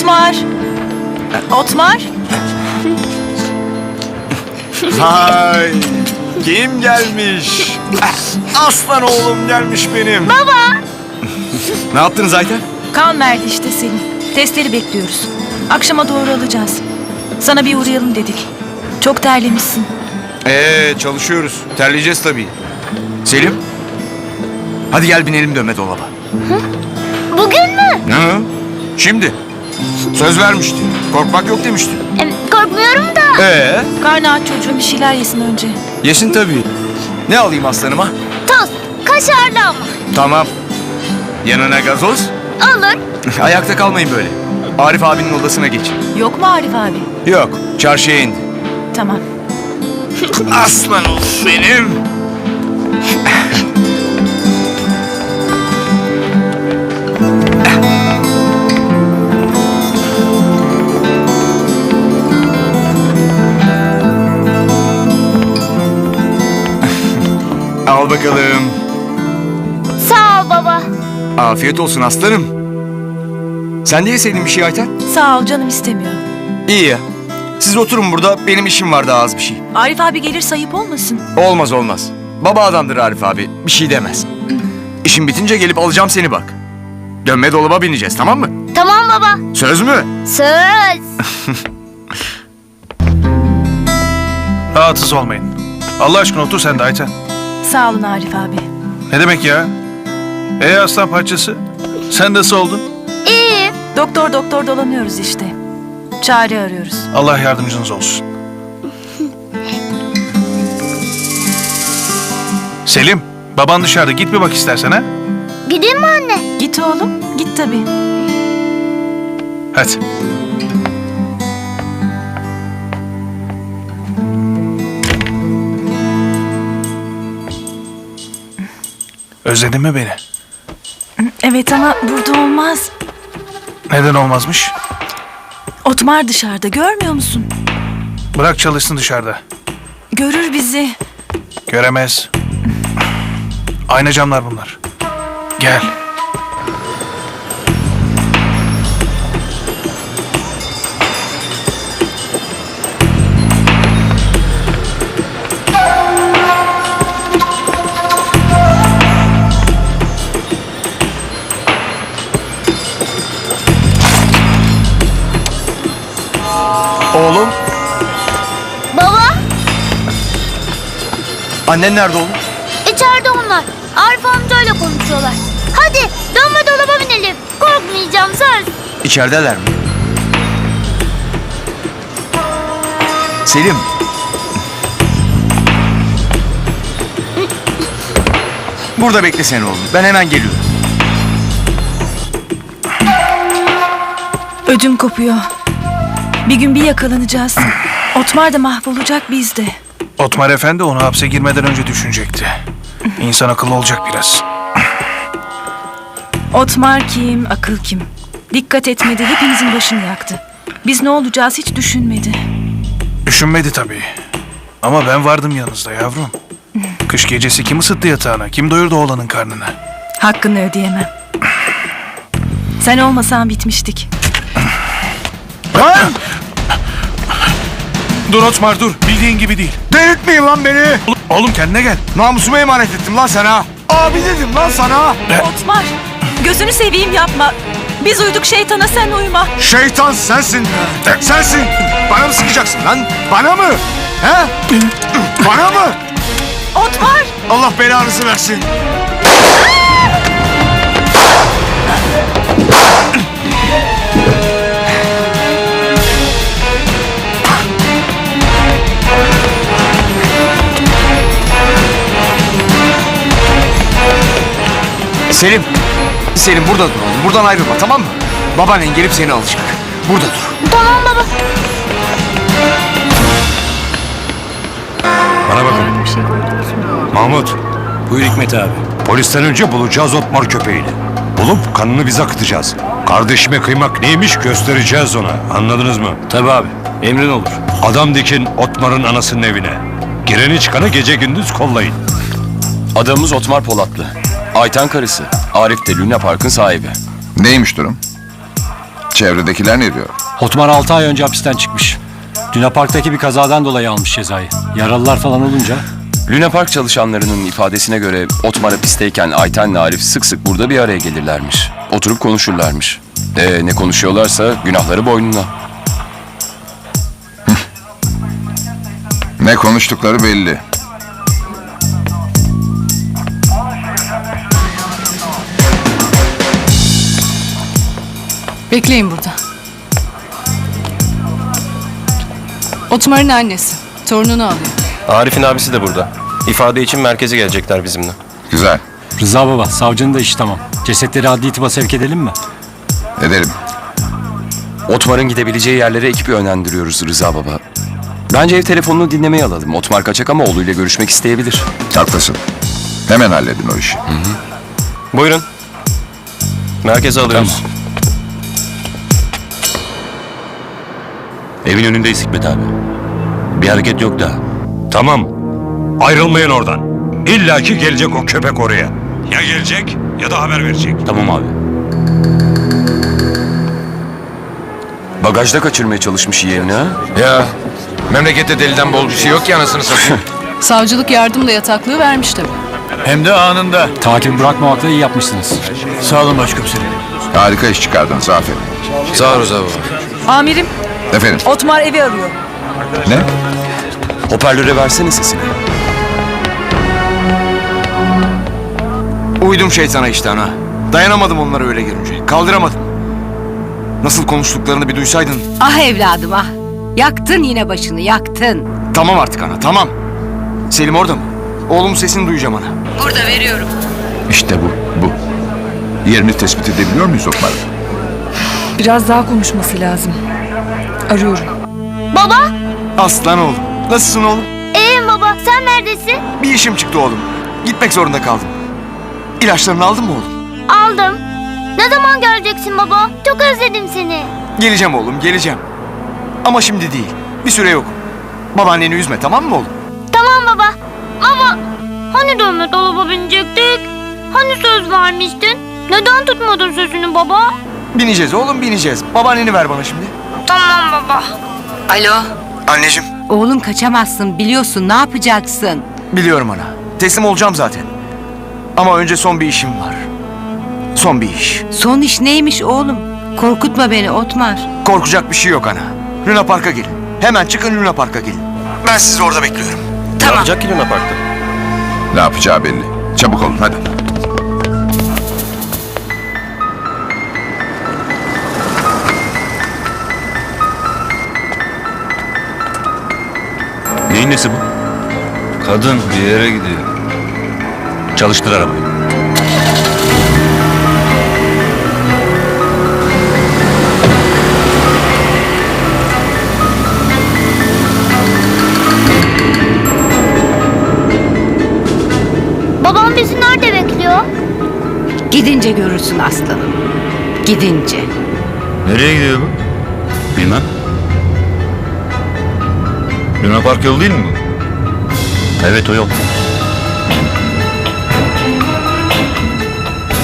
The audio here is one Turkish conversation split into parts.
Otmar. Otmar. Hay kim gelmiş? Aslan oğlum gelmiş benim. Baba. ne yaptınız Ayten? Kan verdi işte Selim. Testleri bekliyoruz. Akşama doğru alacağız. Sana bir uğrayalım dedik. Çok terlemişsin. Ee çalışıyoruz. Terleyeceğiz tabii. Selim. Hadi gel binelim dönme dolaba. Bugün mü? Hı? Şimdi. Söz vermişti. Korkmak yok demişti. Em, korkmuyorum da. Ee? Karnı aç çocuğum bir şeyler yesin önce. Yesin tabii. Ne alayım aslanıma? Tost. Kaşarlı ama. Tamam. Yanına gazoz. Olur. Ayakta kalmayın böyle. Arif abinin odasına geçin. Yok mu Arif abi? Yok, çarşıya indi. Tamam. Aslan oğlum benim. Al bakalım. Sağ ol baba. Afiyet olsun aslanım. Sen de yeseydin bir şey Ayten. Sağ ol canım istemiyor. İyi ya. Siz oturun burada. Benim işim var daha az bir şey. Arif abi gelir sayıp olmasın. Olmaz olmaz. Baba adamdır Arif abi. Bir şey demez. İşim bitince gelip alacağım seni bak. Dönme dolaba bineceğiz tamam mı? Tamam baba. Söz mü? Söz. Rahatsız olmayın. Allah aşkına otur sen de Ayten. Sağ olun Arif abi. Ne demek ya? Ey aslan parçası. Sen nasıl oldun? İyiyim. Doktor doktor dolanıyoruz işte. Çare arıyoruz. Allah yardımcınız olsun. Selim, baban dışarıda. Git bir bak istersen ha. Gideyim mi anne? Git oğlum. Git tabii. Hadi. Özledin mi beni? Evet ama burada olmaz. Neden olmazmış? Otmar dışarıda görmüyor musun? Bırak çalışsın dışarıda. Görür bizi. Göremez. Ayna camlar bunlar. Gel. Oğlum. Baba. Annen nerede oğlum? içeride onlar. Arif amcayla konuşuyorlar. Hadi dönme dolaba binelim. Korkmayacağım söz. İçerideler mi? Selim. Burada bekle sen oğlum. Ben hemen geliyorum. Ödüm kopuyor. Bir gün bir yakalanacağız. Otmar da mahvolacak biz de. Otmar Efendi onu hapse girmeden önce düşünecekti. İnsan akıllı olacak biraz. Otmar kim, akıl kim? Dikkat etmedi, hepimizin başını yaktı. Biz ne olacağız hiç düşünmedi. Düşünmedi tabii. Ama ben vardım yanınızda yavrum. Kış gecesi kim ısıttı yatağına? Kim doyurdu oğlanın karnını? Hakkını ödeyemem. Sen olmasan bitmiştik. Lan! Dur Otmar dur. Bildiğin gibi değil. Delirtmeyin lan beni. Oğlum kendine gel. Namusuma emanet ettim lan sana. Abi dedim lan sana. Otmar, gözünü seveyim yapma. Biz uyduk şeytana sen uyma. Şeytan sensin. Sensin. Bana mı sıkacaksın lan? Bana mı? He? Bana mı? Otmar! Allah belanızı versin. Selim. Selim burada dur oğlum. Buradan ayrılma tamam mı? Babaannen gelip seni alacak. Burada dur. Tamam baba. Bana bakın. Mahmut, Buyur Hikmet abi. polisten önce bulacağız Otmar köpeğini. Bulup kanını bize akıtacağız. Kardeşime kıymak neymiş göstereceğiz ona. Anladınız mı? Tabii abi. Emrin olur. Adam dikin Otmar'ın anasının evine. Gireni çıkanı gece gündüz kollayın. Adamımız Otmar Polatlı. Ayten karısı. Arif de Luna Park'ın sahibi. Neymiş durum? Çevredekiler ne diyor? Otmar 6 ay önce hapisten çıkmış. Luna Park'taki bir kazadan dolayı almış cezayı. Yaralılar falan olunca Luna Park çalışanlarının ifadesine göre Otmar hapisteyken Ayten'le Arif sık sık burada bir araya gelirlermiş. Oturup konuşurlarmış. E ne konuşuyorlarsa günahları boynuna. Ne konuştukları belli. Bekleyin burada. Otmar'ın annesi. Torununu alıyor. Arif'in abisi de burada. İfade için merkeze gelecekler bizimle. Güzel. Rıza baba savcının da işi tamam. Cesetleri adli tıba sevk edelim mi? Edelim. Otmar'ın gidebileceği yerlere ekip yönlendiriyoruz Rıza Baba. Bence ev telefonunu dinlemeye alalım. Otmar kaçak ama oğluyla görüşmek isteyebilir. Haklısın. Hemen halledin o işi. Buyurun. Merkeze alıyoruz. Evin önündeyiz Hikmet abi. Bir hareket yok da. Tamam. Ayrılmayın oradan. İlla ki gelecek o köpek oraya. Ya gelecek ya da haber verecek. Tamam abi. Bagajda kaçırmaya çalışmış yeğeni ha? Ya memlekette deliden bol bir şey yok ki anasını satayım. Savcılık yardımla yataklığı vermiş tabii. Hem de anında. Takip bırakmamakla iyi yapmışsınız. Sağ olun başkomiserim. Harika iş çıkardınız aferin. Sağ ol Rıza baba. Amirim Efendim Otmar evi arıyor. ne? Hoparlöre versene sesini. Uydum şeytana işte ana. Dayanamadım onlara öyle görünce. Kaldıramadım. Nasıl konuştuklarını bir duysaydın. Ah evladım ah. Yaktın yine başını yaktın. Tamam artık ana tamam. Selim orada mı? Oğlum sesini duyacağım ana. Burada veriyorum. İşte bu, bu. Yerini tespit edebiliyor muyuz Otmar? Biraz daha konuşması lazım. Arıyorum. Baba? Aslan oğlum. Nasılsın oğlum? İyiyim baba. Sen neredesin? Bir işim çıktı oğlum. Gitmek zorunda kaldım. İlaçlarını aldın mı oğlum? Aldım. Ne zaman geleceksin baba? Çok özledim seni. Geleceğim oğlum geleceğim. Ama şimdi değil. Bir süre yok. Babaanneni üzme tamam mı oğlum? Tamam baba. Baba. Hani dönme dolaba binecektik? Hani söz vermiştin? Neden tutmadın sözünü baba? Bineceğiz oğlum bineceğiz. Babaanneni ver bana şimdi. Tamam baba. Alo. Anneciğim. Oğlum kaçamazsın biliyorsun ne yapacaksın? Biliyorum ana. Teslim olacağım zaten. Ama önce son bir işim var. Son bir iş. Son iş neymiş oğlum? Korkutma beni Otmar. Korkacak bir şey yok ana. Luna Park'a gelin. Hemen çıkın Luna Park'a gelin. Ben sizi orada bekliyorum. Ne yapacak ki Luna Park'ta? Ne yapacağı belli. Çabuk olun hadi. Neyin nesi bu? Kadın bir yere gidiyor. Çalıştır arabayı. Babam bizi nerede bekliyor? Gidince görürsün aslanım. Gidince. Nereye gidiyor bu? Bilmem. Luna Park yolu değil mi bu? Evet o yol.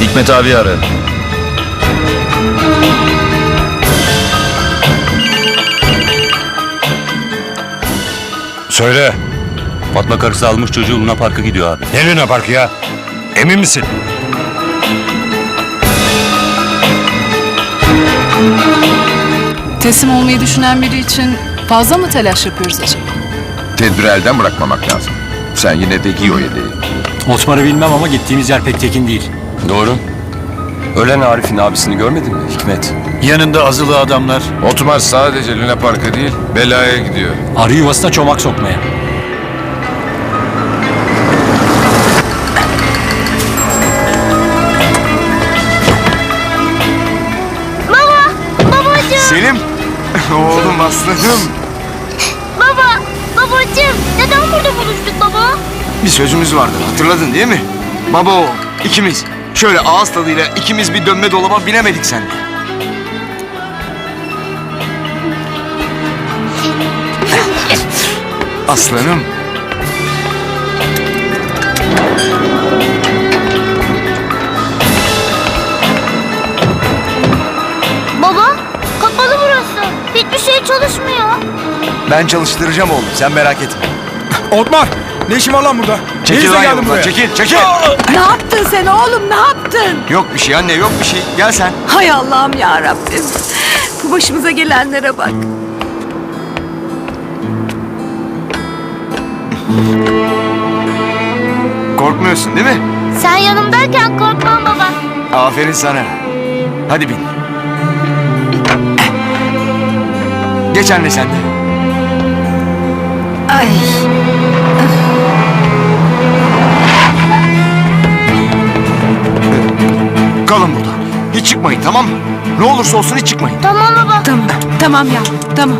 Hikmet abi ara. Söyle. Fatma karısı almış çocuğu Luna Park'a gidiyor abi. Ne Luna Park ya? Emin misin? Teslim olmayı düşünen biri için fazla mı telaş yapıyoruz acaba? Tedbiri elden bırakmamak lazım. Sen yine de giy o yeleği. Otmar'ı bilmem ama gittiğimiz yer pek tekin değil. Doğru. Ölen Arif'in abisini görmedin mi Hikmet? Yanında azılı adamlar. Otmar sadece Luna Park'a değil, belaya gidiyor. Arı yuvasına çomak sokmaya. Aslanım. Baba. Babacığım. Neden burada buluştuk baba? Bir sözümüz vardı hatırladın değil mi? Baba o ikimiz. Şöyle ağız tadıyla ikimiz bir dönme dolaba binemedik seninle. Aslanım. Çalışmıyor. Ben çalıştıracağım oğlum sen merak etme. Otmar! Ne işin var lan burada? Çekil lan yolumdan çekil çekil. Ne yaptın sen oğlum ne yaptın? Yok bir şey anne yok bir şey. Gel sen. Hay Allah'ım ya Rabbim. Bu başımıza gelenlere bak. Korkmuyorsun değil mi? Sen yanımdayken korkmam baba. Aferin sana. Hadi bin. Geç anne sen de. Ay. Kalın burada. Hiç çıkmayın tamam mı? Ne olursa olsun hiç çıkmayın. Tamam baba. Tamam, tamam yavrum, tamam.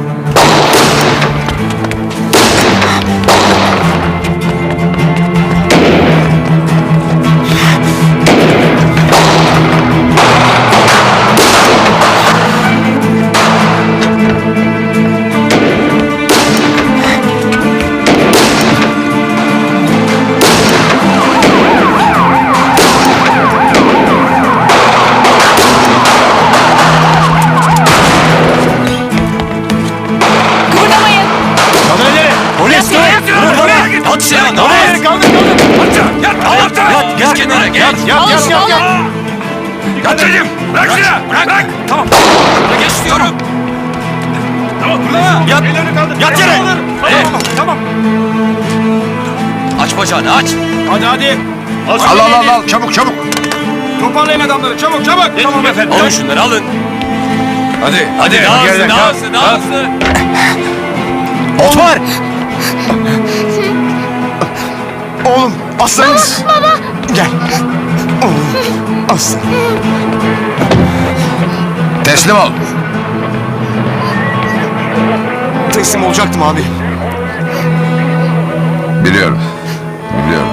Dedim! Bırak silahı! Bırak! Bırak! Tamam! Geç diyorum! Tamam burada? Yat! Yat yere! Tamam tamam! Aç bacağını aç! Hadi hadi! Al al al al çabuk çabuk. Toparlayın adamları çabuk çabuk! Tamam efendim. Alın şunları alın! Hadi Hadi daha hızlı daha hızlı daha hızlı! Otmar. Oğlum aslanız. Baba. Gel. Oğlum aslan. Teslim ol. Teslim olacaktım abi. Biliyorum. Biliyorum.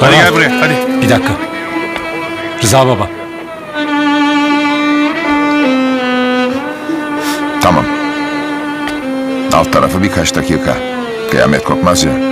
Hadi gel buraya hadi. Bir dakika. Rıza baba. Tamam. Alt tarafı birkaç dakika. Kıyamet kopmaz ya.